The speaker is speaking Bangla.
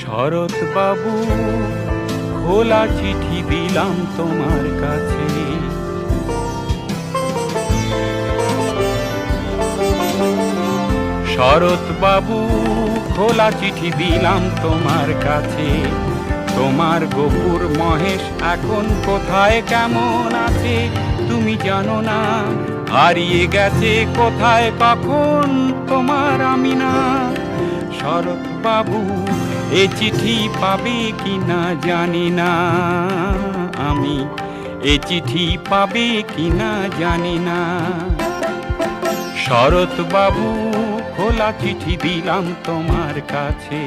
শরৎ বাবু খোলা চিঠি দিলাম তোমার কাছে। শরৎ বাবু খোলা চিঠি দিলাম তোমার কাছে। তোমার গোপুর মহেশ এখন কোথায়, কেমন আছে? তুমি জানো না, হারিয়ে গেছে কোথায়, কখন? তোমার আমি না শরৎ বাবু এ চিঠি পাবে কি না জানি না। আমি এ চিঠি পাবে কি না জানি না। শরৎবাবু, খোলা চিঠি দিলাম তোমার কাছে।